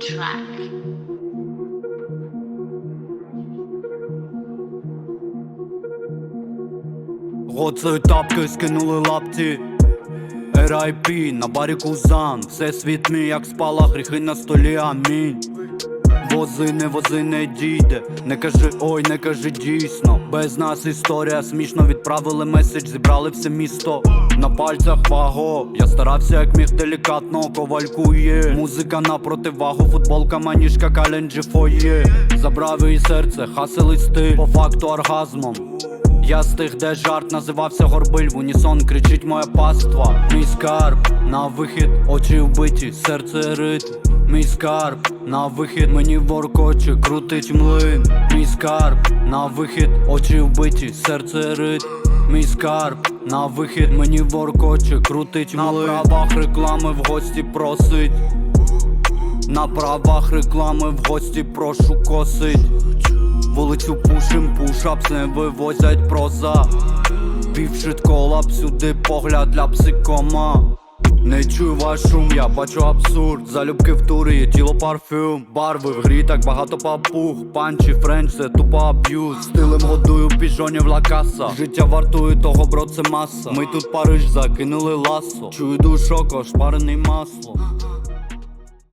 track. Гоцею тапки скинули лапті R.I.P. на барі кузан Все світ мій, як спала, гріхи на столі, амінь Вози, не вози, не дійде, не кажи ой, не кажи дійсно. Без нас історія смішно відправили меседж, зібрали все місто. На пальцях ваго, я старався як міг делікатно, ковалькує. Музика на противагу, футболка, маніжка, календжі фоє. Забрав її серце, хасили стиль, по факту оргазмом. Я з тих, де жарт називався горбиль, в унісон кричить моя паства. Мій скарб на вихід, очі вбиті, серце ритм. Мій скарб на вихід, мені воркоче, крутить млин. Мій скарб на вихід, очі вбиті, серце ритм. Мій скарб на вихід, мені воркоче, крутить млин. На правах реклами в гості просить. На правах реклами в гості прошу косить. Вулицю пушим, пушапс не вивозять проза. Півшит колап, сюди погляд для псикома. Не чую ваш шум, я бачу абсурд. Залюбки в турі, тіло парфюм. Барви в грі, так багато папуг. Панчі, френч, це тупо аб'юз. Стилем годую піжонів лакаса. Життя вартує того, бро, це маса. Ми тут Париж закинули ласо. Чую душок, ошпарений маслом